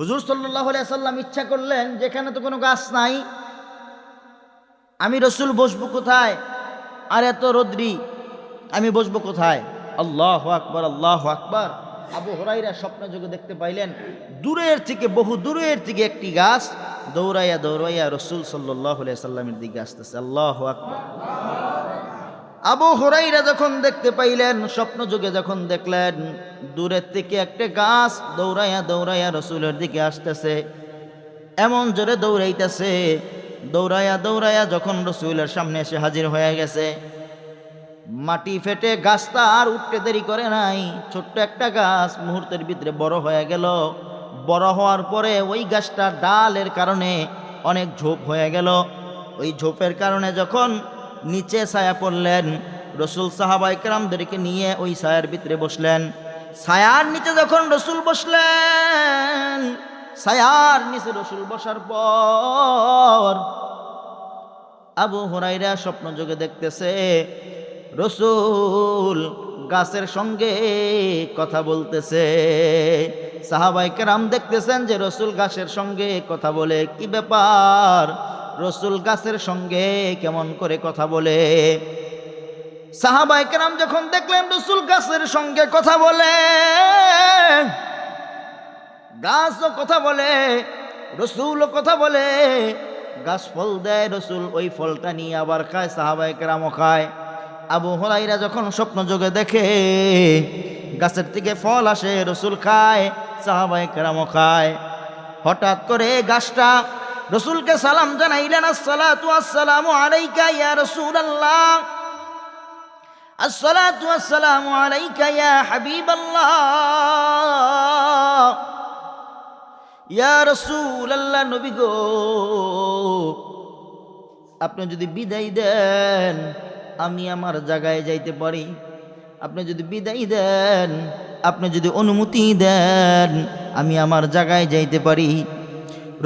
হুজুর সাল্লাহ সাল্লাম ইচ্ছা করলেন, যেখানে তো কোনো গাছ নাই, আমি রসুল বসবো কোথায়? আর এত রদ্রি, আমি বসবো কোথায়? আল্লাহ আকবর আল্লাহ আকবর। আবু হরাইরা স্বপ্ন যোগে দেখতে পাইলেন, দূরের থেকে, বহু দূরের থেকে একটি গাছ দৌড়াইয়া দৌড়াইয়া রসুল সাল্লাহ সাল্লামের দিকে আসতেছে। আল্লাহ আকবর। আবু হরাইরা যখন দেখতে পাইলেন, স্বপ্ন যুগে যখন দেখলেন, দূরের থেকে একটা গাছ দৌড়াইয়া দৌড়াইয়া রসুলের দিকে আসতেছে। এমন জোরে দৌড়াইতেছে, দৌড়াইয়া দৌড়াইয়া যখন রসুলের সামনে এসে হাজির হয়ে গেছে। মাটি ফেটে গাছটা আর উঠতে দেরি করে নাই, ছোট্ট একটা গাছ মুহূর্তের ভিতরে বড় হয়ে গেল। বড় হওয়ার পরে ওই গাছটা ডালের কারণে অনেক ঝোপ হয়ে গেল। ওই ঝোপের কারণে যখন নিচে ছায়া পড়লেন। রসুল সাহাবাইকরামদেরকে নিয়ে ওই ছায়ার ভিতরে বসলেন। ছায়ার নিচে যখন রসুল বসলেন, ছায়ার নিচে রসুল বসার পর আবু হরাইরা স্বপ্ন যোগে দেখতেছে, রসুল গাছের সঙ্গে কথা বলতেছে। সাহাবাই কেরাম দেখতেছেন যে রসুল গাছের সঙ্গে কথা বলে, কি ব্যাপার? রসুল গাছের সঙ্গে কেমন করে কথা বলে? সাহাবাই কেরাম যখন দেখলেন রসুল গাছের সঙ্গে কথা বলে, গাছও কথা বলে, রসুলও কথা বলে, গাছ ফল দেয়, রসুল ওই ফলটা নিয়ে আবার খায় সাহাবাই কেরামও খায়। আবু হরাইরা যখন স্বপ্ন যোগে দেখে, গাছের থেকে ফল আসে, রসুল খায় সাহাবাই কেরামও খায়। হঠাৎ করে গাছটা রসুলকে সালাম জানাইলেন, আসসালাতু আসসালামু আলাইকা ইয়া রাসূলুল্লাহ। আসসালাতু আসসালামু আলাইকা ইয়া হাবিবাল্লাহ। ইয়া রাসূলুল্লাহ নবী গো, আপনি যদি বিদায় দেন, আমি আমার জায়গায় যাইতে পারি। আপনি যদি বিদায় দেন, আপনি যদি অনুমতি দেন, আমি আমার জায়গায় যাইতে পারি।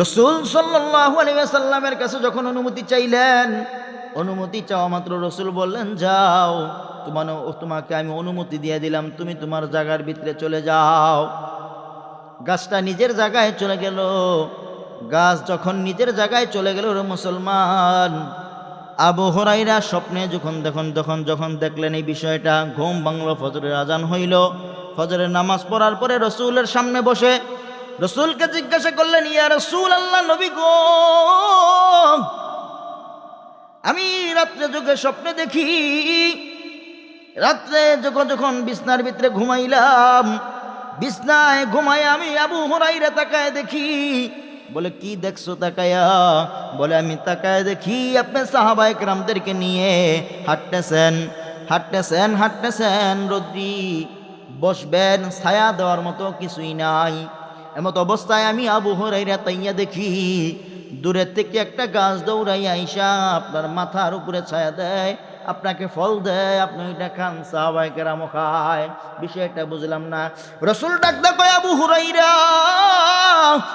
রসুল সাল্লাহ আলিয়াসাল্লামের কাছে যখন অনুমতি চাইলেন, অনুমতি চাওয়া মাত্র রসুল বললেন, যাও, তোমার তোমাকে আমি অনুমতি দিয়ে দিলাম, তুমি তোমার জায়গার ভিতরে চলে যাও। গাছটা নিজের জায়গায় চলে গেল। গাছ যখন নিজের জায়গায় চলে গেল রে মুসলমান, আবু হরাইরা স্বপ্নে যখন দেখুন, যখন যখন দেখলেন এই বিষয়টা, ঘুম বাংলো ফজরের আজান হইল। ফজরের নামাজ পড়ার পরে রসুলের সামনে বসে রসুলকে জিজ্ঞাসা করলেন, ইয়া রসুল আল্লাহ নবী গো, আমি রাত্রে যুগে স্বপ্নে দেখি, রাত্রে যখন যখন বিছনার ভিতরে ঘুমাইলাম, বিছনায় ঘুমাই আমি আবু হরাইরা তাকায় দেখি, বলে, কি দেখছ তাকায়া? বলে, আমি তাকায় দেখি, আপনি সাহাবায়ক রামদেরকে নিয়ে হাঁটতেছেন হাঁটতেছেন হাঁটতেছেন, রদ্রি বসবেন, ছায়া দেওয়ার মতো কিছুই নাই। এমত অবস্থায় আমি আবু হরাইরা তাইয়া দেখি দূরের থেকে একটা গাছ দৌড়াইয়া আইসা আপনার মাথার উপরে ছায়া দেয়, আপনাকে ফল দেয়, আপনি ওইটা খান সাহাবাই কেরামো খায়। বিষয়টা বুঝলাম না। রসুল ডাকদা কয় আবু হুরাইরা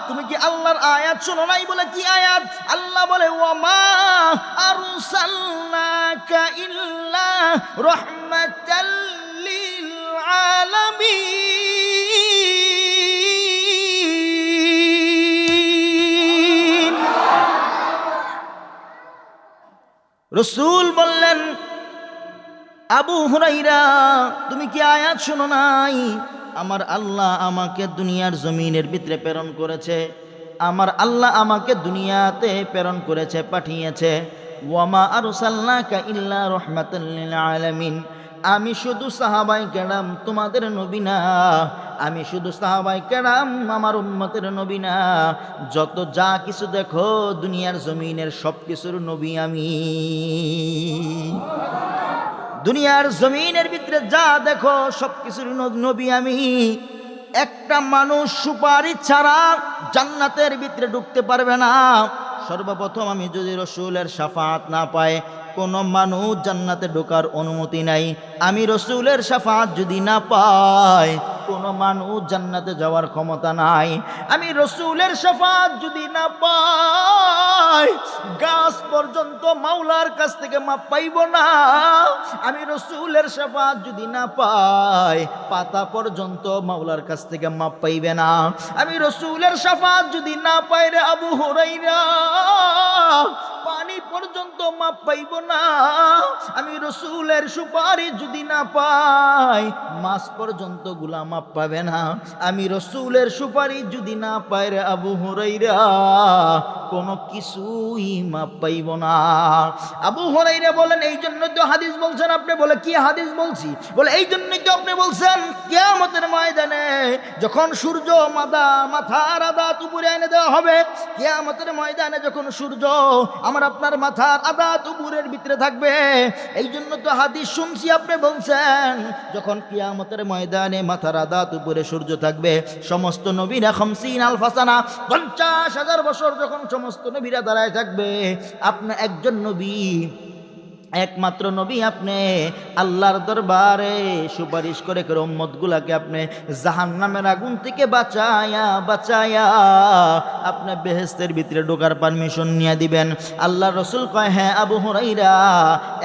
তুমি কি আল্লাহর আয়াত শোনো নাই বলে কি আয়াত? আল্লাহ বলে, ওয়ামা আরসালনাকা ইল্লা রাহমাতাল রসুল বললেন, আবু হুরাইরা, তুমি কি আয়াত শোনো নাই? আমার আল্লাহ আমাকে দুনিয়ার জমিনের ভিতরে প্রেরণ করেছে। আমার আল্লাহ আমাকে দুনিয়াতে প্রেরণ করেছে, পাঠিয়েছে। ওয়ামা আর আরসাল্লাকা ইল্লা রহমাতাল্লিল আলামিন। আমি শুধু সাহাবাই কেরাম, তোমাদের নবী না। আমি শুধু সাহাবাই কেরাম, আমার উম্মতের নবী না। যত যা কিছু দেখো, দুনিয়ার জমিনের সব কিছুর নবী আমি। দুনিয়ার জমিনের ভিতরে যা দেখো সব কিছুর নবী আমি। একটা মানুষ সুপারি ছাড়া জান্নাতের ভিতরে ঢুকতে পারবে না। সর্বপ্রথম আমি যদি রসুলের সাফাত না পাই, কোনো মানুষ জান্নাতে ঢোকার অনুমতি নাই। আমি রসুলের সাফাত যদি না পাই কোনো মানুষ জান্নাতে যাওয়ার ক্ষমতা নাই। আমি রসুলের সাফাত যদি না পাই, গাছ পর্যন্ত মাওলার কাছ থেকে মাপ পাইব না। আমি রসুলের সাফাত যদি না পাই, পাতা পর্যন্ত মাওলার কাছ থেকে মাপ পাইবে না। আমি রসুলের সাফাত যদি না পাই রে আবু হরাইরা পানি পর্যন্ত মাপ পাইব না। আমি রসুলের সুপারিশ যদি না পাই, মাস পর্যন্তগুলা মাপ পাবে না। আমি রসুলের সুপারিশ যদি না পাই রে আবু হরাইরা, কোনো কিছুই মাপ পাইব না। আবু হরাইরা বলেন এই জন্য তো হাদিস বলছেন আপনি। বলে, কি হাদিস বলছি? বলে এই জন্যই তো আপনি বলছেন, কেয়ামতের ময়দানে যখন সূর্য মাদা, মাথার আদাত উপরে এনে দেওয়া হবে, কেয়ামতের ময়দানে যখন সূর্য আমার আপনার মাথার আদা দুপুরের ভিতরে থাকবে। এই জন্য তো হাদিস শুনছি আপনি বলছেন, যখন কিয়ামতের ময়দানে মাথার আদা দুপুরে সূর্য থাকবে, সমস্ত নবীরা খমসিন আলফাসানা পঞ্চাশ হাজার বছর যখন সমস্ত নবীরা দাঁড়ায় থাকবে আপনার একজন নবী একমাত্র নবী আপনি, আল্লাহর দরবারে সুপারিশ করে করে উম্মতগুলাকে আপনি জাহান নামের আগুন থেকে বাঁচায়া বাঁচায়া আপনি বেহেস্তের ভিতরে ঢোকার পারমিশন নিয়ে দিবেন। আল্লাহ রসুল কয় হ্যাঁ আবু হরাইরা,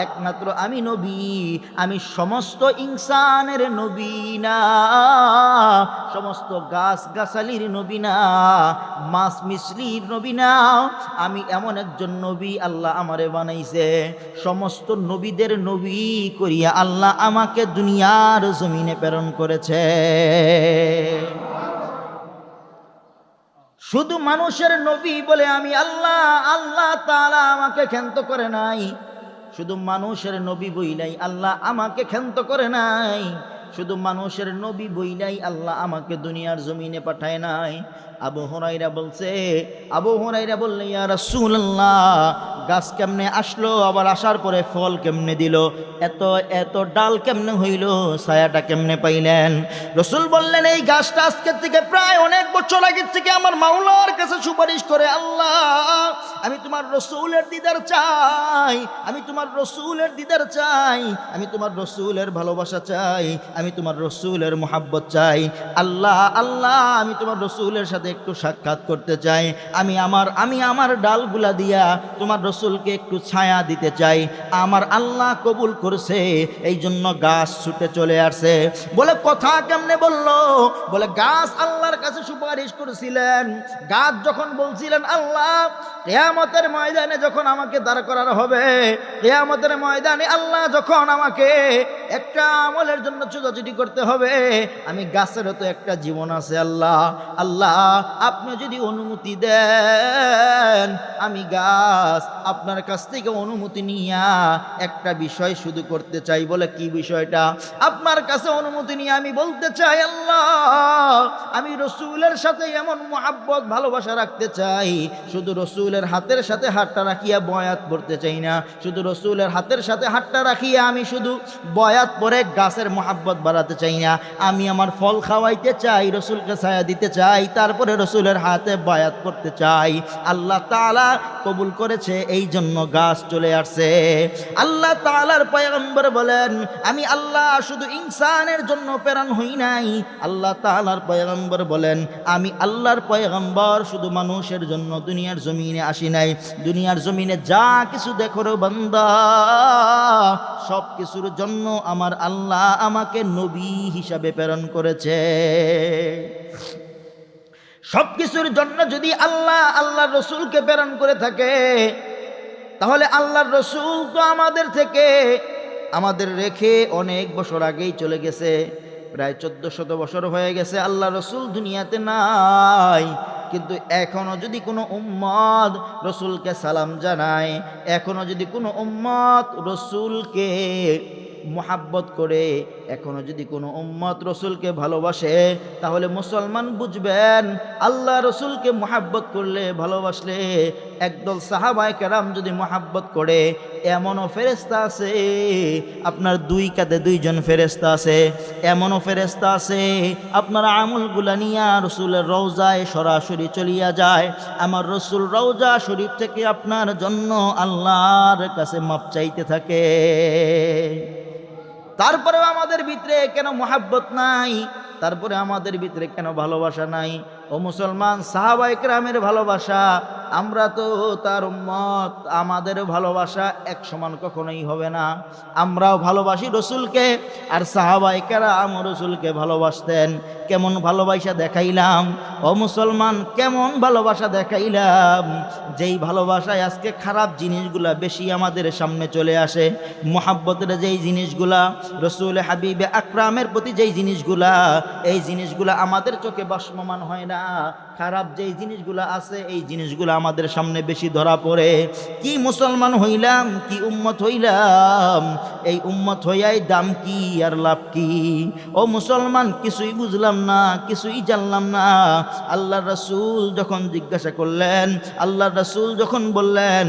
একমাত্র আমি নবী, আমি সমস্ত ইনসানের নবী না, সমস্ত গাছ গাছালির নবী না মাছ মিশ্রির নবী না, আমি এমন একজন নবী আল্লাহ আমারে বানাইছে। সমস্ত নবীদের নবী করিয়া আল্লাহ আমাকে দুনিয়ার জমিনে প্রেরণ করেছে। শুধু মানুষের নবী বলে আমি আল্লাহ আল্লাহ তাআলা আমাকে ক্ষান্ত করে নাই। শুধু মানুষের নবী বইলাই আল্লাহ আমাকে ক্ষান্ত করে নাই। শুধু মানুষের নবী বইলাই আল্লাহ আমাকে দুনিয়ার জমিনে পাঠায় নাই। আবু হরাইরা বলছে, আবু হরাইরা বললে, ইয়া রাসূলুল্লাহ, গাছ কেমনে আসলো? আবার আসার পরে ফল কেমনে দিল? এত এত ডাল কেমনে হইল? ছায়াটা কেমনে পাইলেন? রসুল বললেন, এই গাছটা আজকের থেকে প্রায় অনেক বছর আগের থেকে আমার মাওলার কাছে সুপারিশ করে, আল্লাহ, আমি তোমার রসুলের দিদার চাই, আমি তোমার রসুলের দিদার চাই, আমি তোমার রসুলের ভালোবাসা চাই, আমি তোমার রসুলের মোহাব্বত চাই, আল্লাহ আল্লাহ, আমি তোমার রসুলের সাথে একটু সাক্ষাৎ করতে চাই। আমি আমার আমি আমার ডালগুলা দিয়া তোমার রসুলকে একটু ছায়া দিতে চাই। আমার আল্লাহ কবুল করছে এই জন্য গাছ ছুটে চলে আসছে। বলে, কথা কেমনে বলল? বলে, গাছ আল্লাহর কাছে সুপারিশ করেছিলেন। গাছ যখন বলছিলেন আল্লাহ, কেয়ামতের ময়দানে যখন আমাকে দাঁড় করার হবে, কেয়ামতের ময়দানে আল্লাহ যখন আমাকে একটা আমলের জন্য ছুটাছুটি করতে হবে, আমি গাছেরও তো একটা জীবন আছে আল্লাহ। আল্লাহ আপনি যদি অনুমতি দেন, আমি গাছ আপনার কাছ থেকে অনুমতি নিয়া একটা বিষয় শুধু করতে চাই বলে কি বিষয়টা? আপনার কাছে অনুমতি নিয়ে আমি বলতে চাই, আল্লাহ, আমি রসুলের সাথে এমন মোহাব্বত, ভালোবাসা রাখতে চাই। শুধু রসুলের হাতের সাথে হাতটা রাখিয়া বয়াত পড়তে চাই না। শুধু রসুলের হাতের সাথে হাতটা রাখিয়া আমি শুধু বয়াত পরে গাছের মোহাব্বত বাড়াতে চাই না। আমি আমার ফল খাওয়াইতে চাই, রসুলকে ছায়া দিতে চাই, তারপরে রসুলের হাতে বায়াত করতে চাই। আল্লাহ তালা কবুল করেছে, এই জন্য গাছ চলে আসছে। আল্লাহ তালার পয়গম্বর বলেন, আমি আল্লাহ শুধু ইনসানের জন্য প্রেরণ হই নাই। আল্লাহ তাআলার পয়গম্বর বলেন, আমি আল্লাহর পয়গম্বর শুধু মানুষের জন্য, দুনিয়ার জমিনে আসি নাই। দুনিয়ার জমিনে যা কিছু দেখো বান্দা, সব কিছুর জন্য আমার আল্লাহ আমাকে নবী হিসাবে প্রেরণ করেছে। সব কিছুর জন্য যদি আল্লাহ আল্লাহ রসুলকে প্রেরণ করে থাকে, তাহলে আল্লাহর রসুল তো আমাদের থেকে আমাদের রেখে অনেক বছর আগেই চলে গেছে। প্রায় চোদ্দ শত বছর হয়ে গেছে আল্লাহ রসুল দুনিয়াতে নাই। কিন্তু এখনও যদি কোনো উম্মত রসুলকে সালাম জানায়, এখনও যদি কোনো উম্মদ রসুলকে মোহাব্বত করে এখনও যদি কোনো উম্মত রসুলকে ভালোবাসে, তাহলে মুসলমান বুঝবেন, আল্লাহ রসুলকে মোহাব্বত করলে ভালোবাসলে একদল সাহাবায় কেরাম যদি মোহাব্বত করে, এমনও ফেরেস্তা আছে, আপনার দুই কাঁধে দুইজন ফেরেস্তা আছে, এমনও ফেরেস্তা আছে, আপনার আমলগুলা নিয়া রসুলের রৌজায় সরাসরি চলিয়া যায়, আমার রসুল রৌজা শরীফ থেকে আপনার জন্য আল্লাহর কাছে মাপ চাইতে থাকে। তারপরেও আমাদের ভিতরে কেন মহাব্বত নাই? তারপরে আমাদের ভিতরে কেন ভালোবাসা নাই? ও মুসলমান সাহাবাইকরামের ভালোবাসা আমরা তো তার মত আমাদের ভালোবাসা এক সমান কখনোই হবে না। আমরাও ভালোবাসি রসুলকে, আর সাহাবাই কেরাম রসুলকে ভালোবাসতেন। কেমন ভালোবাসা দেখাইলাম? ও মুসলমান, কেমন ভালোবাসা দেখাইলাম? যেই ভালোবাসায় আজকে খারাপ জিনিসগুলা বেশি আমাদের সামনে চলে আসে, মোহাব্বতের যেই জিনিসগুলা, রসুল হাবিবে আকরামের প্রতি যেই জিনিসগুলা, এই জিনিসগুলা আমাদের চোখে বাষ্পমান হয় না। খারাপ যেই জিনিসগুলা আছে, এই জিনিসগুলো আমাদের সামনে বেশি ধরা পড়ে। কি মুসলমান হইলাম, কি উম্মত হইলাম, এই উম্মত হইয়াই দাম কি আর লাভ কি? ও মুসলমান, কিছুই বুঝলাম না, কিছুই জানলাম না। আল্লাহ রসুল যখন জিজ্ঞাসা করলেন আল্লাহ রসুল যখন বললেন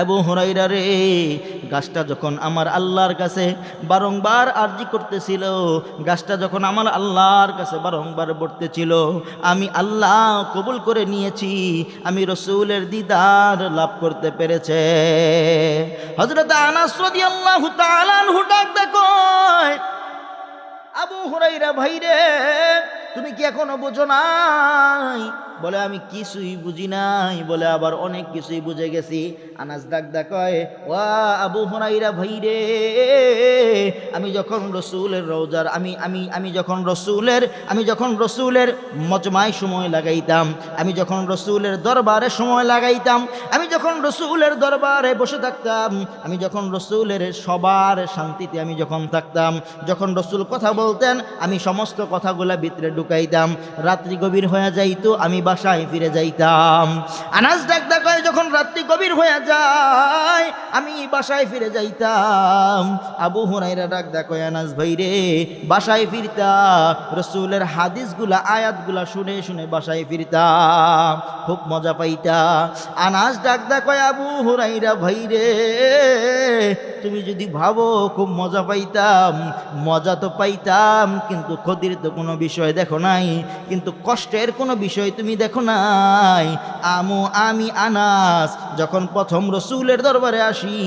আবু হরাইরা রে, গাছটা যখন আমার আল্লাহর কাছে বারংবার আরজি করতেছিল, গাছটা যখন আমার আল্লাহর কাছে বারংবার বর্তেছিল আমি আল্লাহ কবুল করে নিয়েছি, আমি রসুলের দিদার লাভ করতে পেরেছে। হজরত আনাস রাদিয়াল্লাহু তাআলা আনহু ডাক দেখো, আবু হুরাইরা ভাই রে তুমি কি এখনও বোঝো নাই? বলে, আমি কিছুই বুঝি নাই। বলে, আবার অনেক কিছুই বুঝে গেছি। ডাক ডাক কয়, ওয়া আবু হুরাইরা ভাই রে, আমি যখন রসুলের রোজার, আমি আমি আমি যখন রসুলের, আমি যখন রসুলের মজমায় সময় লাগাইতাম, আমি যখন রসুলের দরবারে সময় লাগাইতাম, আমি যখন রসুলের দরবারে বসে থাকতাম, আমি যখন রসুলের সবার শান্তিতে আমি যখন থাকতাম, যখন রসুল কথা বলতেন, আমি সমস্ত কথাগুলা ভিতরে ঢুকাইতাম। রাত্রি গভীর হয়ে যাইতো, আমি বাসায় ফিরে যাইতাম। আনাজ ডাক ডাকায় যখন রাত্রি গভীর হয়ে যায়, আমি বাসায় ফিরে যাইতাম। আবু হুরাইরা ডাক ডাকয় আনাজ ভাই রে, বাসায় ফিরতা? রসুলের হাদিসগুলা, আয়াতগুলা শুনে শুনে বাসায় ফিরতাম খুব মজা পাইতা। আনাজ ডাক ডাকয় আবু হুরাইরা ভাই রে, তুমি যদি ভাবো খুব মজা পাইতাম, মজা তো পাইতাম, কিন্তু ক্ষতির তো কোনো বিষয় দেখো নাই। কিন্তু কষ্টের কোনো বিষয় তুমি দেখো নাই। আমু আমি আনাস, যখন প্রথম রসুলের দরবারে আসি,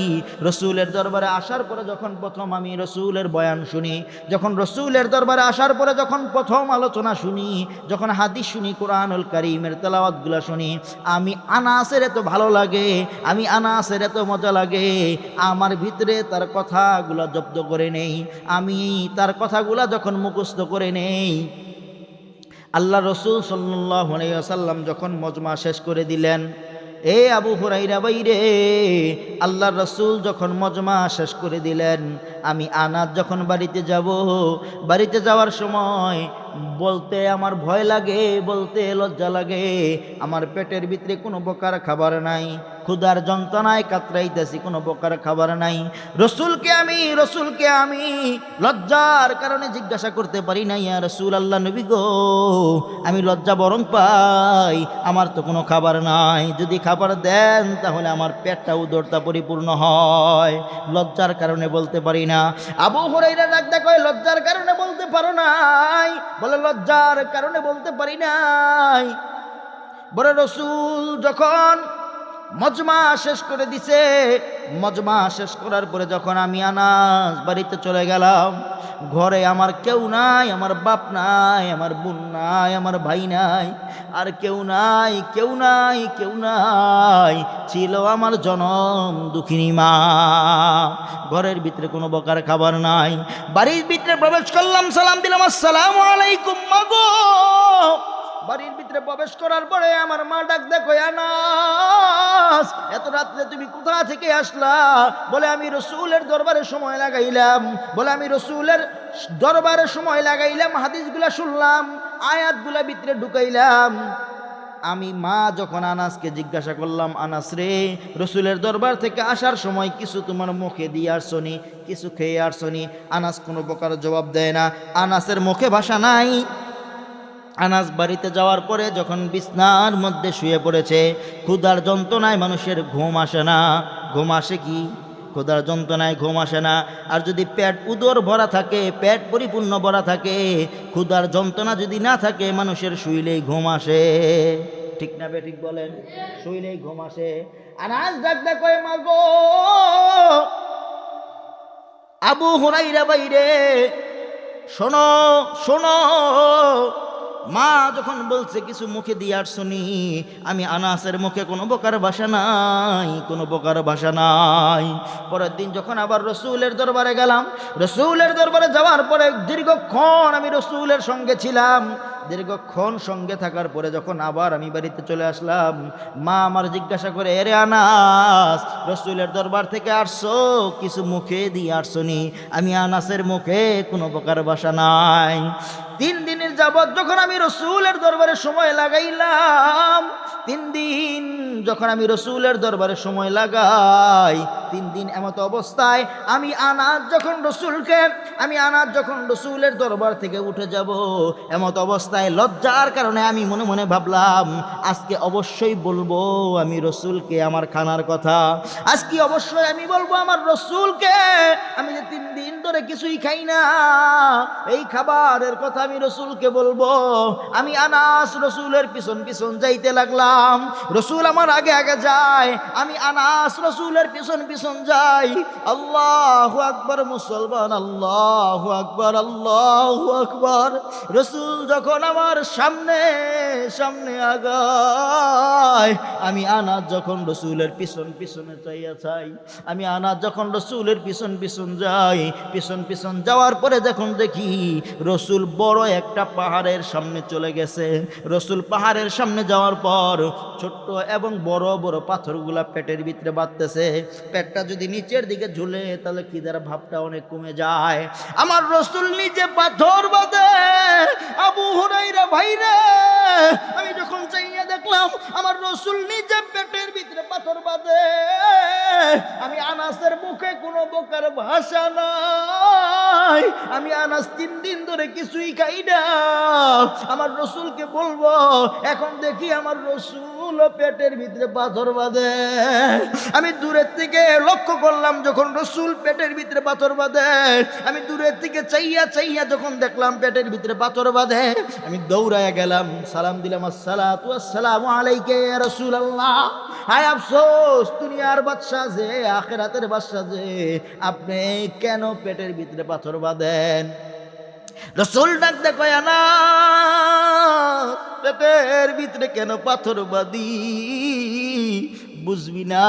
রসুলের দরবারে আসার পরে যখন প্রথম আমি রসুলের বয়ান শুনি, যখন রসুলের দরবারে আসার পরে যখন প্রথম আলোচনা শুনি, যখন হাদিস শুনি, কোরআনুল করিমের তেলাওয়াতগুলো শুনি, আমি আনাসের এত ভালো লাগে, আমি আনাসের এত মজা লাগে, আমার ভিতরে তার কথাগুলো জব্দ করে নেই, আমি তার কথাগুলা যখন মুখস্থ করে নেই আল্লাহ রসুল সাল্লাম যখন মজমা শেষ করে দিলেন, এ আবু হুরাইরা বাইরে! আল্লাহ রসুল যখন মজমা শেষ করে দিলেন, আমি আনাজ যখন বাড়িতে যাব, বাড়িতে যাওয়ার সময় বলতে আমার ভয় লাগে, বলতে লজ্জা লাগে, আমার পেটের ভিতরে কোনো প্রকার খাবার নাই। ক্ষুধার যন্ত্রণায় কাতরাইতেছি, কোনো প্রকার খাবার নাই। রসুলকে আমি রসুলকে আমি লজ্জার কারণে জিজ্ঞাসা করতে পারি না ইয়া রসুল আল্লাহ নবী গো, আমি লজ্জা বরং পাই, আমার তো কোনো খাবার নাই। যদি খাবার দেন, তাহলে আমার পেটটা উদরতা পরিপূর্ণ হয়। লজ্জার কারণে বলতে পারি না। আবু হরাইরা ডাক দেখো লজ্জার কারণে বলতে পারো নাই, বলে লজ্জার কারণে বলতে পারি নাই। বলে রসুল যখন মজমা শেষ করে দিছে। মজমা শেষ করার পরে যখন আমি আনাস বাড়িতে চলে গেলাম, ঘরে আমার কেউ নাই, আমার বাপ নাই, আমার বোন নাই, আমার ভাই নাই, আর কেউ নাই কেউ নাই কেউ নাই, ছিল আমার জনম দুঃখিনী মা। ঘরের ভিতরে কোনো প্রকার খাবার নাই। বাড়ির ভিতরে প্রবেশ করলাম, সালাম দিলাম, আসসালামু আলাইকুম মাগো বাড়ির ভিতরে প্রবেশ করার পরে আমার মা ডাক দেখো আনাস, এত রাত্রে তুমি কোথা থেকে আসলা? বলে, আমি রসুলের দরবারে সময় লাগাইলাম। বলে, আমি রসুলের দরবারে সময় লাগাইলাম, হাদিসগুলা শুনলাম, আয়াতগুলা ভিতরে ঢুকাইলাম। আমি মা যখন আনাসকে জিজ্ঞাসা করলাম, আনাস রে, রসুলের দরবার থেকে আসার সময় কিছু তোমার মুখে দিয়ে আসছনি কিছু খেয়ে আসছনি আনাস কোনো প্রকার জবাব দেয় না। আনাসের মুখে ভাষা নাই। আনাস বাড়িতে যাওয়ার পরে যখন বিছনার মধ্যে শুয়ে পড়েছে, ক্ষুধার যন্ত্রণায় মানুষের ঘুম আসে না। ঘুম আসে কি? ক্ষুধার যন্ত্রণায় ঘুম আসে না। আর যদি পেট উদর ভরা থাকে, পেট পরিপূর্ণ ভরা থাকে, ক্ষুধার যন্ত্রণা যদি না থাকে, মানুষের শুইলেই ঘুম আসে। ঠিক না বে, ঠিক বলেন? শুইলেই ঘুম আসে। আনাস ডাক কয় মাগো আবু হুরাইরা বাইরে, শোনো শোনো মা যখন বলছে, কিছু মুখে দিয়ে শুনি আমি আনাসের মুখে কোনো প্রকার ভাষা নাই, কোনো প্রকার ভাষা নাই। পরের দিন যখন আবার রসুলের দরবারে গেলাম, রসুলের দরবারে যাওয়ার পরে দীর্ঘক্ষণ আমি রসুলের সঙ্গে ছিলাম। দীর্ঘক্ষণ সঙ্গে থাকার পরে যখন আবার আমি বাড়িতে চলে আসলাম, মা আমার জিজ্ঞাসা করে, এরে আনাস, রসুলের দরবার থেকে আসছো? কিছু মুখে দিয়ে আসছো আমি আনাসের মুখে কোনো প্রকার বাসা নাই। তিন দিনের যাবৎ যখন আমি রসুলের দরবারে সময় লাগাইলাম, তিন দিন যখন আমি রসুলের দরবারে সময় লাগাই তিন দিন এমত অবস্থায় আমি আনাজ যখন রসুলকে, আমি আনাজ যখন রসুলের দরবার থেকে উঠে যাব, এমত অবস্থায় লজ্জার কারণে আমি মনে মনে ভাবলাম, আজকে অবশ্যই বলব আমি রসুলকে আমার খানার কথা। আজকে অবশ্যই আমি বলব আমার রসুলকে, আমি যে তিন দিন ধরে কিছুই খাই না, এই খাবারের কথা আমি রসুলকে বলব। আমি আনাস রসুলের পিছন পিছন যাইতে লাগলাম, রসুল আমার আগে আগে যায়, আমি আনাস রসুলের পিছন পিছন যাই, আল্লাহ আকবর, মুসলমান, আল্লাহ আকবর আল্লাহ আকবর। রসুল যখন আমার সামনে সামনে আগায়, আমি আনাজ যখন রসুলের পিছন পিছনে চাইয়া চাই, আমি আনাজ যখন রসুলের পিছন পিছন যাই, পিছন পিছন যাওয়ার পরে যখন দেখি রসুল বড় একটা পাহাড়ের সামনে চলে গেছে। রসুল পাহাড়ের সামনে যাওয়ার পর ছোট্ট এবং বড় বড় পাথরগুলা পেটের ভিতরে বাঁধতেছে। পেটটা যদি নিচের দিকে ঝুলে, তাহলে কি খিদার ভাবটা অনেক কমে যায়? আমার রসুল নিচে পাথর বাঁধে, আবু হুরাইরা ভাইরে। আমি যখন চাইয়া দেখলাম, আমার রসুল নিজে পেটের ভিতরে পাথর বাঁধে। আমি আনাসের মুখে কোনো বোকার ভাষা নাই। আমি আনাস তিন দিন ধরে কিছুই খাই না। আমার রসুলকে বলব, এখন দেখি আমার রসুল পেটের ভিতরে পাথর বাঁধে। আমি দূরের থেকে লক্ষ্য করলাম যখন রসুল পেটের ভিতরে পাথর বাঁধে। আমি দূরের থেকে চাইয়া চাইয়া যখন দেখলাম পেটের ভিতরে পাথর বাঁধে, আমি দৌড়ায় গেলাম। সালাম দিলাম, আসসালাতু আসসালামু আলাইকে রসুল আল্লাহ হায় আফসোস, দুনিয়ার বাদশা যে, আখেরাতের বাদশা যে, আপনি কেন পেটের ভিতরে পাথর বাঁধেন? রসুল ডাক দেখো না পেটের ভিতরে কেন পাথর বাদি বুঝবি না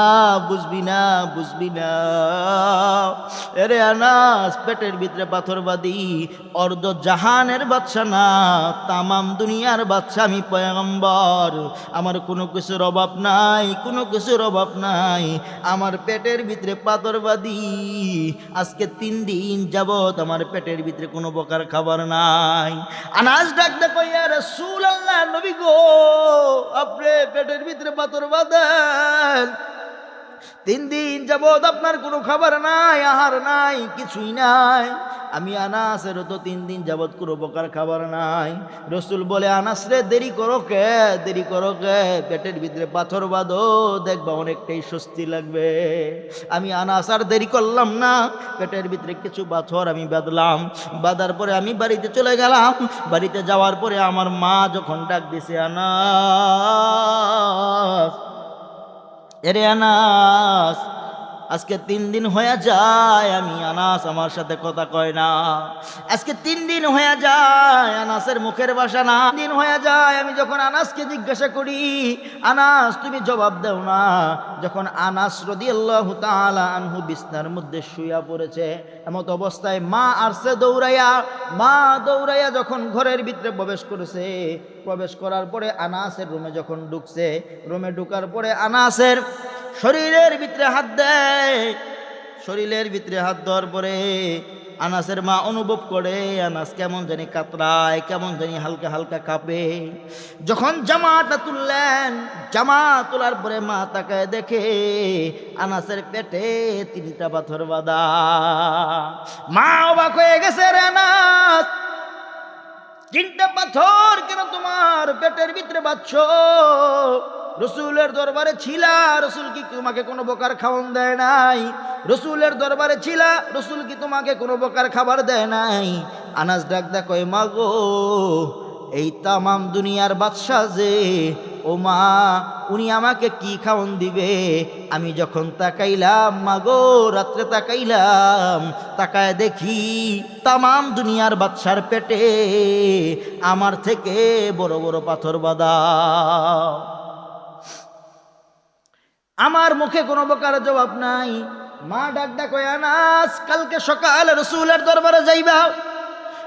বুঝবি না বুঝবি না। এরে আনাস, পেটের ভিতরে পাথর বাদি অর্ধ জাহানের বাচ্চা না, তামাম দুনিয়ার বাচ্চা আমি পয়গম্বর। আমার কোনো কিছুর অভাব নাই, কোনো কিছুর অভাব নাই। আমার পেটের ভিতরে পাথর বাদি আজকে তিন দিন যাবত আমার পেটের ভিতরে কোনো প্রকার খাবার নাই। আনাজ ডাক দেখো ইয়ার সুল আল্লাহ নবী গো আপনি পেটের ভিতরে পাথর বাঁধেন তিন দিন যাবৎ আপনার কোনো খাবার নাই, আহার নাই, কিছুই নাই। আমি আনাসেরও তো তিন দিন যাবৎ কোনো প্রকার খাবার নাই। রসুল বলে, আনাস রে, দেরি করো কে? দেরি করো কে? পেটের ভিতরে পাথর বাঁধো, দেখবা অনেকটাই স্বস্তি লাগবে। আমি আনাস আর দেরি করলাম না। পেটের ভিতরে কিছু পাথর আমি বাঁধলাম। বাঁধার পরে আমি বাড়িতে চলে গেলাম। বাড়িতে যাওয়ার পরে আমার মা যখন ডাক দিছে, আনাস এরে আনাস আজকে তিন দিন হয়ে যায়, আমি আনাস আমার সাথে কথা কয় না। আজকে তিন দিন হয়ে যায়, আনাসের মুখের বাসা না। দিন হয়ে যায়, আমি যখন আনাসকে জিজ্ঞাসা করি, আনাস, তুমি জবাব দাও না। যখন আনাস রদি আল্লাহ আনহু বিছনার মধ্যে শুয়া পড়েছে, এমত অবস্থায় মা আসছে দৌড়াইয়া, মা দৌড়াইয়া যখন ঘরের ভিতরে প্রবেশ করেছে, প্রবেশ করার পরে আনাসের রুমে যখন ঢুকছে, রুমে ঢুকার পরে আনাসের শরীরের ভিতরে হাত দেয়। শরীরের ভিতরে হাত দেওয়ার পরে আনাসের মা অনুভব করে, আনাস কেমন জানি কাতরায়, কেমন জানি হালকা হালকা কাঁপে। যখন জামাটা তুললেন, জামা তোলার পরে মা তাকায় দেখে আনাসের পেটে তিনটা পাথর বাঁধা। মা অবাক হয়ে গেছে রে আনাস, তিনটা পাথর কেন তোমার পেটের ভিতরে বাচ্চ রসুলের দরবারে ছিলা, রসুল কি তোমাকে কোনো প্রকার খাওয়ান দেয় নাই? রসুলের দরবারে ছিলা, রসুল কি তোমাকে কোনো প্রকার খাবার দেয় নাই? আনাজ ডাক দা কয় মাগো এই তামাম দুনিয়ার বাদশাহ যে, ও মা, উনি আমাকে কি খাওন দিবে? আমি যখন তাকাইলাম মাগো রাত্রে তাকাইলাম, তাকায় দেখি তামাম দুনিয়ার বাদশার পেটে আমার থেকে বড় বড় পাথর বাদা আমার মুখে কোনো প্রকার জবাব নাই। মা ডাক ডাক কয়, আনাস, কালকে সকাল রসুলের দরবারে যাইবা?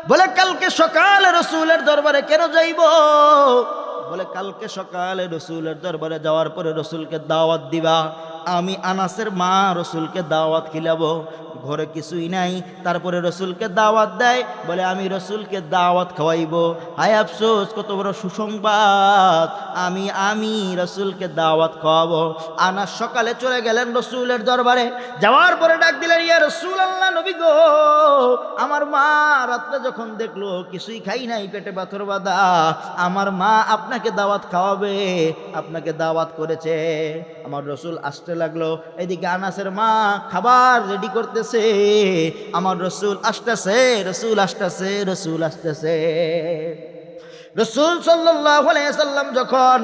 বলে, কালকে সকাল রসুলের দরবারে কেন যাইব? বলে, কালকে সকালে রসুলের দরবারে যাওয়ার পরে রসুলকে দাওয়াত দিবা। আমি আনাসের মা রসুলকে দাওয়াত খিলাবো, ঘরে কিছুই নাই। তারপরে রসুলকে দাওয়াত দেয়, বলে, আমি রসুলকে দাওয়াত খাওয়াইব। হায় আফসোস, কত বড় সুসংবাদ। আমি আমি রসুলকে দাওয়াত খাওয়াবো। আনাস সকালে চলে গেলেন রসুলের দরবারে। যাওয়ার পরে ডাক দিলেন, ইয়া রসুল আল্লাহ নবী গো! আমার মা রাত্রে যখন দেখল, কিছুই খাই নাই, পেটে পাথর বাঁধা, আমার মা আপনাকে দাওয়াত খাওয়াবে, আপনাকে দাওয়াত করেছে। আমার রসুল আসতে লাগল। এদিকে আনাসের মা খাবার রেডি করতেছে। আমার রসুল আসতেছে রসুল আসতেছে রসুল আসতেছে। রসুল সাল্লাহ সাল্লাম যখন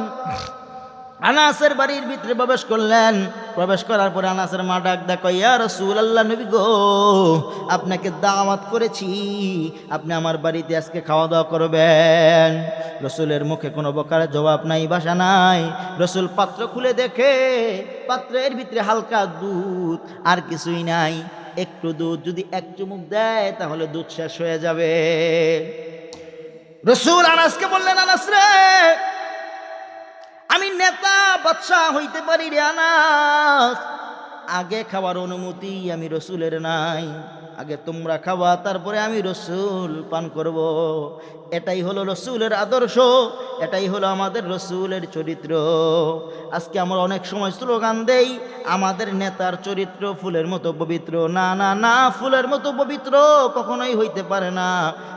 আনাসের বাড়ির ভিতরে প্রবেশ করলেন। প্রবেশ করার পরে আনাসের মা ডাক দেখো রসুল আল্লাহ নবী গো, আপনাকে দাওয়াত করেছি। আপনি আমার বাড়িতে আজকে খাওয়া দাওয়া করবেন। রসুলের মুখে কোনো প্রকার জবাব নাই বাসা নাই। রসুল পাত্র খুলে দেখে, পাত্রের ভিতরে হালকা দুধ আর কিছুই নাই। একটু দুধ যদি এক চুমুক দেয়, তাহলে দুধ শেষ হয়ে যাবে। রসুল আনাসকে বললেন, আনাস রে আমি নেতা, বাদশাহ হইতে পারি রে আনাস। আগে খাওয়ার অনুমতি আমি রসুলের নাই। আগে তোমরা খাওয়া, তারপরে আমি রসুল পান করব। এটাই হলো রসুলের আদর্শ, এটাই হলো আমাদের রসুলের চরিত্র। আজকে আমরা অনেক সময় স্লোগান দেই, আমাদের নেতার চরিত্র ফুলের মতো পবিত্র। না না না, ফুলের মতো পবিত্র কখনোই হইতে পারে না।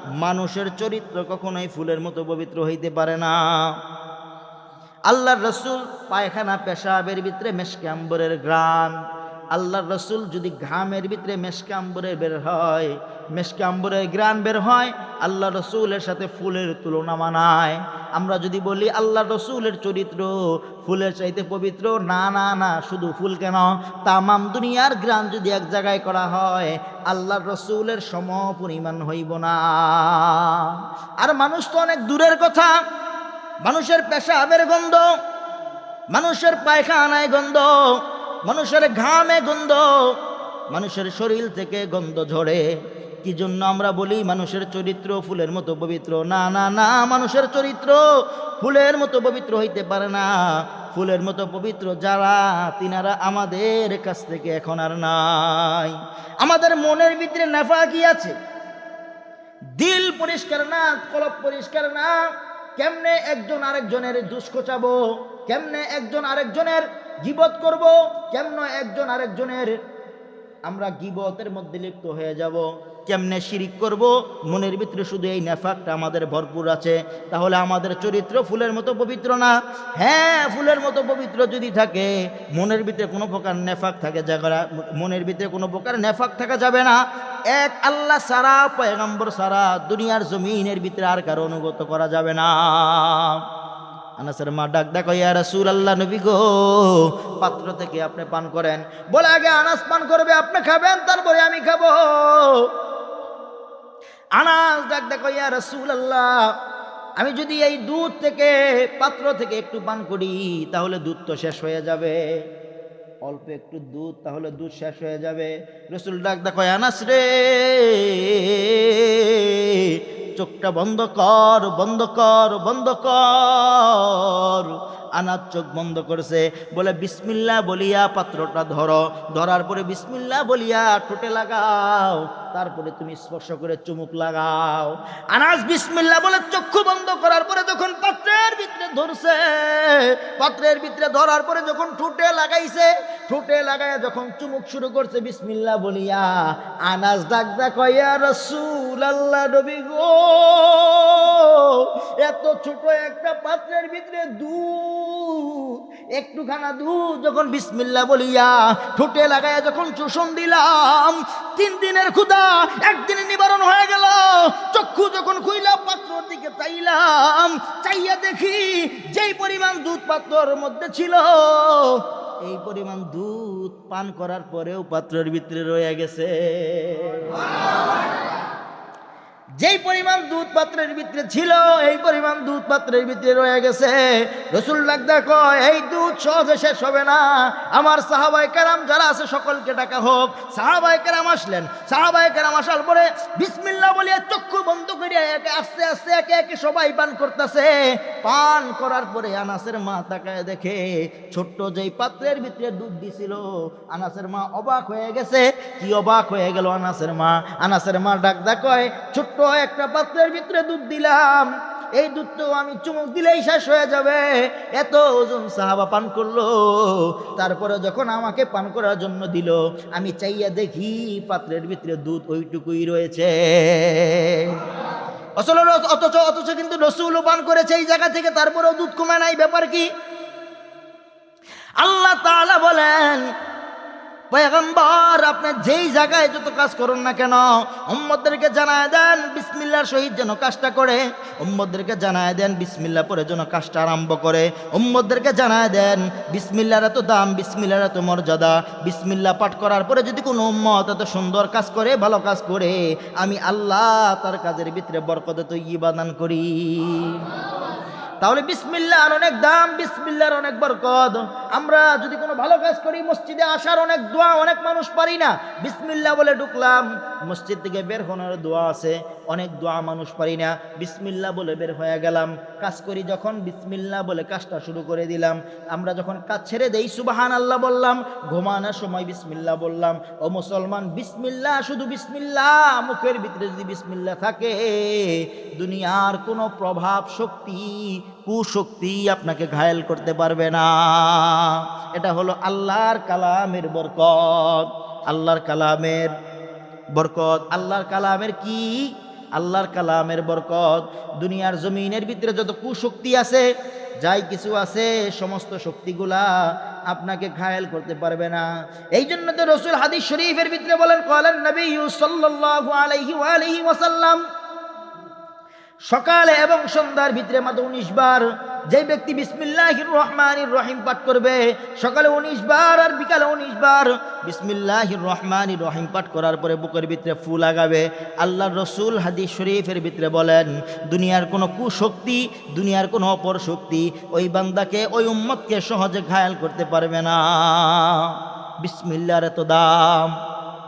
মানুষের চরিত্র কখনোই ফুলের মতো পবিত্র হইতে পারে না। আল্লাহর রসুল পায়খানা পেশাবের ভিতরে মেশকে আম্বরের গ্রাম। আল্লাহর রসুল যদি ঘামের ভিতরে মেশকে বের হয়, মেশকে আম্বরের গ্রান বের হয় আল্লাহ রসুলের সাথে ফুলের তুলনা মানায়। আমরা যদি বলি আল্লাহ রসুলের চরিত্র ফুলের চাইতে পবিত্র, না না না, শুধু ফুল কেন? তামাম দুনিয়ার গ্রাম যদি এক জায়গায় করা হয়, আল্লাহর রসুলের সম পরিমাণ হইব না। আর মানুষ তো অনেক দূরের কথা মানুষের পেশাবের গন্ধ, মানুষের পায়খানায় গন্ধ, মানুষের ঘামে গন্ধ, মানুষের শরীর থেকে গন্ধ ঝরে। কি জন্য আমরা বলি মানুষের চরিত্র ফুলের মতো পবিত্র? না না না, মানুষের চরিত্র ফুলের মতো পবিত্র হইতে পারে না। ফুলের মতো পবিত্র যারা, তিনারা আমাদের কাছ থেকে এখন আর নাই। আমাদের মনের ভিতরে নেফা কি আছে। দিল পরিষ্কার না কলপ পরিষ্কার না কেমনে একজন আরেকজনের দুষ্কোচাবো কেমনে একজন আরেকজনের গিবত করব? কেমনে একজন আরেকজনের আমরা গিবতের মধ্যে লিপ্ত হয়ে যাব? কেমনে শিরিক করব? মনের ভিতরে শুধু এই নেফাকটা আমাদের ভরপুর আছে। তাহলে আমাদের চরিত্র ফুলের মতো পবিত্র না? হ্যাঁ ফুলের মতো পবিত্র যদি থাকে, মনের ভিতরে কোনো প্রকার নেফাক থাকে জায়গা মনের ভিতরে কোনো প্রকার নেফাক থাকা যাবে না। এক আল্লাহ সারা পয়গম্বর সারা দুনিয়ার জমিনের ভিতরে আর কারও অনুগত করা যাবে না। আনাসের মা ডাক আল্লাহ নবী গো, পাত্র থেকে আপনি পান করেন। আগে পান করবে, আপনি খাবেন, তারপরে আমি খাব। ডাক আল্লাহ আমি যদি এই দুধ থেকে, পাত্র থেকে একটু পান করি, তাহলে দুধ তো শেষ হয়ে যাবে। অল্প একটু দুধ, তাহলে দুধ শেষ হয়ে যাবে। রসুল ডাক, দেখো আনাস রে। চোখটা বন্ধ কর বন্ধ কর বন্ধ কর। আনার চোখ বন্ধ করেছে। বলে বিসমিল্লা বলিয়া পাত্রটা ধরো। ধরার পরে বিসমিল্লা বলিয়া ঠোঁটে লাগাও। তারপরে তুমি স্পর্শ করে চুমুক লাগাও। আনাস বিসমিল্লা বলে চক্ষু বন্ধ করার পরে যখন পাত্রের ভিতরে ধরছে, পাত্রের ভিতরে ধরার পরে যখন ঠোঁটে লাগাইছে, ঠোঁটে লাগায় যখন চুমুক শুরু করছে বিসমিল্লা বলিয়া, আনাস ডাক ডাক রসুল আল্লাহ নবী গো, এত ছোট একটা পাত্রের ভিতরে দুধ, একটুখানা দুধ। যখন বিসমিল্লা বলিয়া ঠোঁটে লাগায় যখন চোষণ দিলাম, তিন দিনের ক্ষুদা একদিনে নিবারণ হয়ে গেল। চক্ষু যখন খুইলা পাত্র দিকে চাইলাম। চাইয়া দেখি যেই পরিমাণ দুধ পাত্রর মধ্যে ছিল, এই পরিমাণ দুধ পান করার পরেও পাত্রের ভিতরে রয়ে গেছে। যেই পরিমাণ দুধ পাত্রের ভিতরে ছিল, এই পরিমাণ দুধ পাত্রের ভিতরে রয়ে গেছে। রসুল লাগদা কয় এই দুধ সহজে শেষ হবে না। আমার সাহাবাই কেরাম যারা আছে, সকলকে ডাকা হোক। সাহাবাই কেরাম আসলেন। সাহাবাই কেরাম আসার পরে বিসমিল্লা বলিয়া চক্ষু বন্ধ করিয়া একে আস্তে আস্তে একে একে সবাই পান করতেছে। পান করার পরে আনাসের মা তাকায় দেখে, ছোট্ট যেই পাত্রের ভিতরে দুধ দিছিল, আনাসের মা অবাক হয়ে গেছে। কি অবাক হয়ে গেল আনাসের মা। আনাসের মা ডাক কয়, ছোট্ট একটা পাত্রের ভিতরে দুধ দিলাম। এই দুধ তো আমি চুমুক দিলেই শেষ হয়ে যাবে। এত ওজন সাহাবা পান করল। তারপরে যখন আমাকে পান করার জন্য দিল, আমি চাইয়া দেখি পাত্রের ভিতরে দুধ ওইটুকুই রয়েছে। আসলে অথচ অথচ কিন্তু রসুল পান করেছে এই জায়গা থেকে, তারপরেও দুধ কমে নাই, ব্যাপার কি? আল্লাহ তাআলা বলেন পয়গম্বর, আপনি যেই জায়গায় যত কাজ করুন না কেন উম্মদদেরকে জানায় দেন, বিসমিল্লার সহিত যেন কাজটা করে। উম্মদদেরকে জানায় দেন, বিসমিল্লা পরে যেন কাজটা আরম্ভ করে। উম্মদদেরকে জানায় দেন, বিসমিল্লার এত দাম, বিসমিল্লার এত মর্যাদা, বিসমিল্লা পাঠ করার পরে যদি কোনো উম্মত এত সুন্দর কাজ করে, ভালো কাজ করে, আমি আল্লাহ তার কাজের ভিতরে বরকত তো ইবাদান করি। তাহলে বিসমিল্লার অনেক দাম, বিসমিল্লার অনেক বরকত। আমরা যদি কোনো ভালো কাজ করি, মসজিদে আসার অনেক দোয়া অনেক মানুষ পারি না। বিসমিল্লা বলে ঢুকলাম, মসজিদ থেকে বের হওয়ার দোয়া আছে। অনেক দোয়া মানুষ পারি না। বিসমিল্লা বলে বের হয়ে গেলাম। কাজ করি যখন বিসমিল্লা বলে কাজটা শুরু করে দিলাম। আমরা যখন কাজ ছেড়ে দেই সুবাহান আল্লাহ বললাম। ঘুমানোর সময় বিসমিল্লা বললাম। ও মুসলমান, বিসমিল্লা, শুধু বিসমিল্লা, মুখের ভিতরে যদি বিসমিল্লা থাকে, দুনিয়ার কোনো প্রভাব শক্তি, কুশক্তি আপনাকে ঘায়েল করতে পারবে না। এটা হলো আল্লাহর কালামের বরকত। আল্লাহর কালামের বরকত। আল্লাহর কালামের কি আল্লাহর কালামের বরকত, দুনিয়ার জমিনের ভিতরে যত কুশক্তি আছে, যাই কিছু আছে, সমস্ত শক্তিগুলা আপনাকে ঘায়েল করতে পারবে না। এই জন্য তো রসুল হাদিস শরীফের ভিতরে বলেন, কলেন নবী সাল্লাল্লাহু আলাইহি আলাইহি ওয়াসাল্লাম। সকালে এবং সন্ধ্যার ভিতরে মাত্র উনিশ বার যে ব্যক্তি বিসমিল্লাহির রহমানির রহিম পাঠ করবে, সকালে উনিশ বার আর বিকালে উনিশ বার বিসমিল্লাহির রহমানির রহিম পাঠ করার পরে বুকের ভিতরে ফু লাগাবে। আল্লাহ রসুল হাদিস শরীফের ভিতরে বলেন, দুনিয়ার কোনো কুশক্তি, দুনিয়ার কোনো অপর শক্তি ওই বান্দাকে, ওই উম্মতকে সহজে ঘায়াল করতে পারবে না। বিসমিল্লার এত দাম।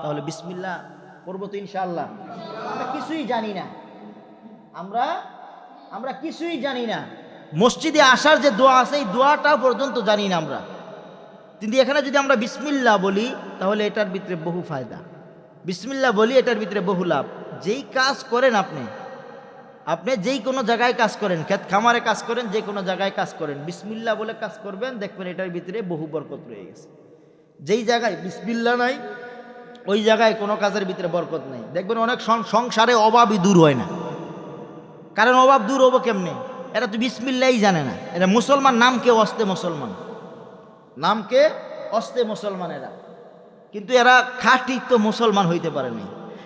তাহলে বিসমিল্লা করব তো ইনশাআল্লাহ। আমরা কিছুই জানি না। আমরা আমরা কিছুই জানি না। মসজিদে আসার যে দোয়া আছে, এই দোয়াটা পর্যন্ত জানি না আমরা। কিন্তু এখানে যদি আমরা বিসমিল্লা বলি, তাহলে এটার ভিতরে বহু ফায়দা। বিসমিল্লা বলি, এটার ভিতরে বহু লাভ। যেই কাজ করেন আপনি আপনি যেই কোনো জায়গায় কাজ করেন, ক্ষেত খামারে কাজ করেন, যে কোনো জায়গায় কাজ করেন বিসমিল্লা বলে কাজ করবেন, দেখবেন এটার ভিতরে বহু বরকত রয়ে গেছে। যেই জায়গায় বিসমিল্লা নাই, ওই জায়গায় কোনো কাজের ভিতরে বরকত নেই। দেখবেন অনেক সংসারে অভাবই দূর হয় না। কারণ অভাব দূর হব কেমনে? এরা তো বিসমিল্লাই জানে না। এরা মুসলমান নামকে অস্তে মুসলমান? নামকে অস্তে মুসলমান এরা। কিন্তু এরা খাঁটি তো মুসলমান হইতে পারেনি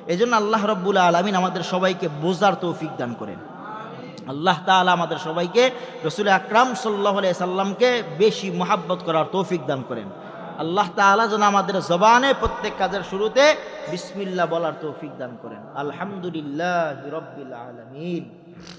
এই জন্য আল্লাহ রব্বুল আলমিন আমাদের সবাইকে বোঝার তৌফিক দান করেন। আল্লাহ তাআলা আমাদের সবাইকে রসুল আকরাম সাল্লাহ সাল্লামকে বেশি মহাব্বত করার তৌফিক দান করেন। আল্লাহ তাআলা যেন আমাদের জবানে প্রত্যেক কাজের শুরুতে বিসমিল্লা বলার তৌফিক দান করেন। আলহামদুলিল্লাহ রব্বিল আলমিন।